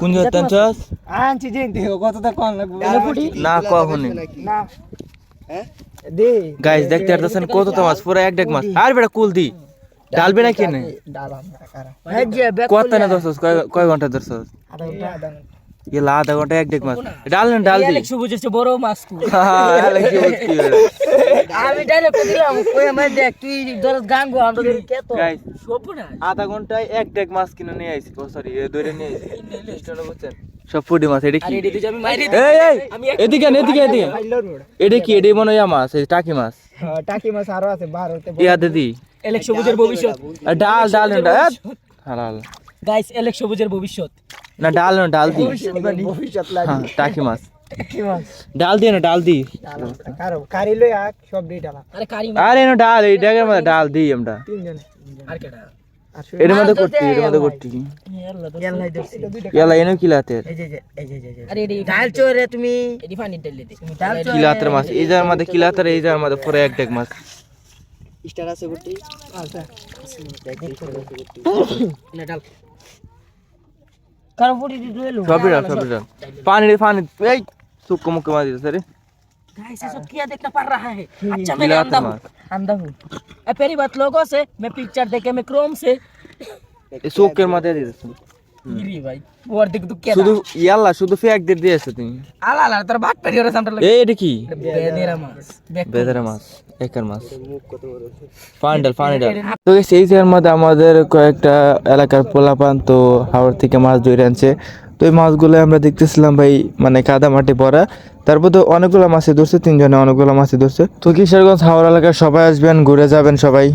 কোন জাত আনছস আনছি দেহ কতটা কম লাগবে? না কখনই। না। দে। গাইস দেখতে পারতেছেন কত তো মাছ পুরো এক ডেক মাছ। আর বেটা কুল দি। ডালবে না কেনে ডালাম কত না ধরছস? কয় কয় ঘণ্টা ধরছস? আধা ঘণ্টা। এলা আধা ঘণ্টা এক ডেক মাছ। ডাল না ডাল দি। বুঝেছে বড় মাছ কু। হ্যাঁ, এলা আমি ডাইরেক্ট দিলাম কই আমি দেখ তুই ধর গান গো আমরা কে তো? গাইস আধা ঘন্টায় এক ডেক মাছ কিনে নিয়ে আইছি সরি ধরে নিয়ে আইছি। বুঝছেন সব ফুটি মাছ এটা কি? এদিকে এদিকে এদিকে এটা কি এটা মনে হয় মাছ এই টাকি মাছ? হ্যাঁ, টাকি মাছ আরও আছে ইয়া দিদি এলেক সবুজের ভবিষ্যৎ। ডাল ডাল ডাল। হালাল। গাইস এলেক সবুজের ভবিষ্যৎ। না ডাল না ডাল দি। ভবিষ্যৎ হ্যাঁ লাগে টাকি মাছ। ডাল দিয়ে না ডাল দি। কারি লই আক সব আরে কারি আরে না ডাল এই ডেকের মধ্যে ডাল দিই আমরা। তিনজনে। আর কেডা? এর মধ্যে করতি এর মধ্যে করতি। গেল ইয়ালা এনে কি লাতে এই যে এই যে এই যে আরে এটি ডাল চোরে তুমি। এটি পানি দে ডাল কি লাতের মাছ এই যার মধ্যে কি লাতের এই যার মধ্যে পুরো এক ডেক মাছ। স্টার আছে গুটি আচ্ছা। না ডাল। কারও পুরি দিতে এলো সবই ডাল সবই ডাল। পানি পানি এই রে। गाइस ये सब क्या देखना पड़ रहा है अच्छा की मैंने लात अंधा हूँ मार अंधा हूँ ए, पहली बात लोगों से मैं पिक्चर देखे मैं क्रोम से এই সুক্কের মধ্যে দিতেছ गिरी भाई और देख तू क्या শুধু ইয়াল্লা শুধু ফেক দিয়ে দিয়েছো তুমি आला आला तेरा बात पर ये सामने लगे এই এটা কি बेदेरा मास बेक বেদারা মাছ একার মাছ পানি ডাল পানি ডাল তো সেই জায়গার মধ্যে আমাদের কয়েকটা এলাকার পোলাপান তো হাওড় থেকে মাছ ধরে আনছে তো এই মাছগুলো আমরা দেখতেছিলাম ভাই মানে কাদা মাটি পরা তারপর তো অনেকগুলো মাছে ধরছে তিনজনে অনেকগুলো মাছে ধরছে। তো কিশোরগঞ্জ হাওড়া এলাকায় সবাই আসবেন ঘুরে যাবেন সবাই।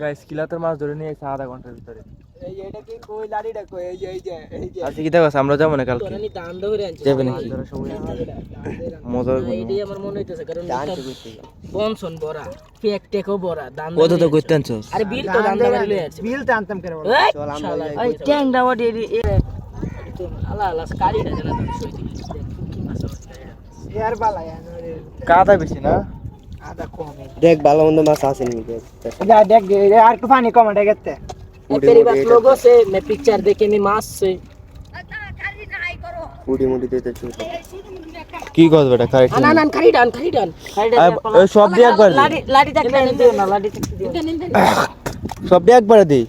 গাইস মাছ ধরে নিয়ে আধা ঘণ্টার ভিতরে। এই এটা কি কই? লাডিটা কই? এই যে এই যে এই যে। আজকে কি দেখো আমরা যাব না কালকে। তোরা নি দান ধরে আনছিস? যাবে নাকি? মজা এটাই আমার মনে হইতেছে কারণ বনসন বড়া ফেক টেকও বড়া দান কত তো করতে আনছস? আরে বিল তো দান ধরে লই আছে। বিল টানতাম করে বলো? এই এই ট্যাং দাও আলা আলা কারি জানা তো সই দিলি কি মাছ এর বালা কাদা বেশি না? আদা কম। দেখ ভালো মন্দ মাছ আছে নি দেখ দেখ আর একটু পানি কম এটা গেতে मेरी बात लोगों से मैं पिक्चर देखे मैं मास से মুড়ি মুড়ি দিতে চুপ কি কস বেটা খাই না না খারি ডান খারি ডান খারি ডান সব দিয়ে একবার দে। লাডি লাডি থাকলে দিও না লাডি থাকলে দিও সব দিয়ে একবার দি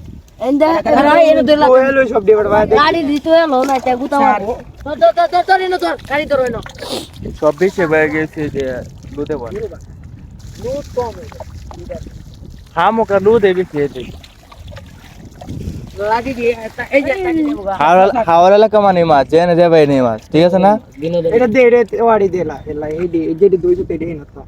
এন্ডা আরে এনে দিল ও এলো সব দিয়ে বড় ভাই লাডি দিতে এলো না তে গুতা মারবো তো তো তো তো তোর এনে তোর গাড়ি তোর এনো সব বেশি হয়ে গেছে যে দুধে বল দুধ কম হ্যাঁ মোকা দুধে বেশি এতে হাওড়া হাওড়া এলাকা মানে মাছ জেনে যাবে নেই মাছ ঠিক আছে না? বিনোদন এটা দে রে ওয়াড়ি দেলা এলা এই দি এই যে দুই দুটো দেই না তো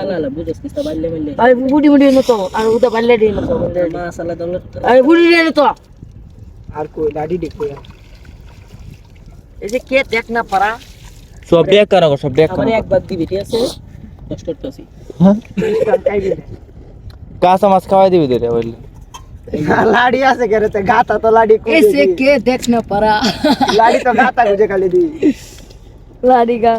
আলা আলা বুঝছ কিস্তা বাল্লে বাল্লে আরে বুড়ি বুড়ি এনে তো আর উদা বাল্লে দিয়ে এনে তো মাশাআল্লাহ দৌলত আরে বুড়ি এনে তো আর কই লাডি দে কই এই যে কে দেখ না পারা। সব দিয়ে কানো সব দিয়ে আমারে কানো একবার দিবি ঠিক আছে? কষ্ট করতেছি। খাই দিলে কাঁচা মাছ খাওয়াই দিবি দিলে বললি। লাডি আছে করে তে গাতা তো লাডি কই ऐसे के देख ना पड़ा লাডি তো গাতা গুজে খালি দি লাডি গা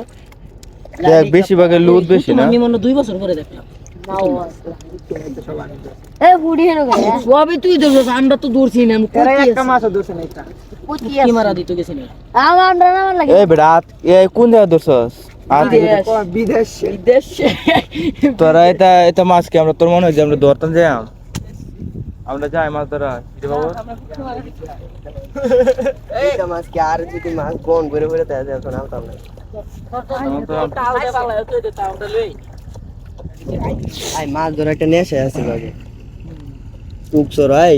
দেখ বেশি ভাগে লুদ বেশি না আমি মনে হয় দুই বছর পরে দেখলাম এ এ বুড়ি হেন গা সবই তুই দেখছিস আমরা তো দূরছি না এরা একটা মাছ দূরছে না এটা কি মারা দিত গেছে না এই বেটা আত- এ কোন জায়গা ধরছস আর বিদেশ দেশ তোরা এটা এটা মাছ কি আমরা তোর মনে হয় যে আমরা ধরতাম যাই আমরা যাই মাছ ধরা বাবু? এইটা মাছ কি আর যদি মাছ কোন করে করে তাই এখন তো না মাছ ধরা একটা নেশা আছে বাবু টুক সরাই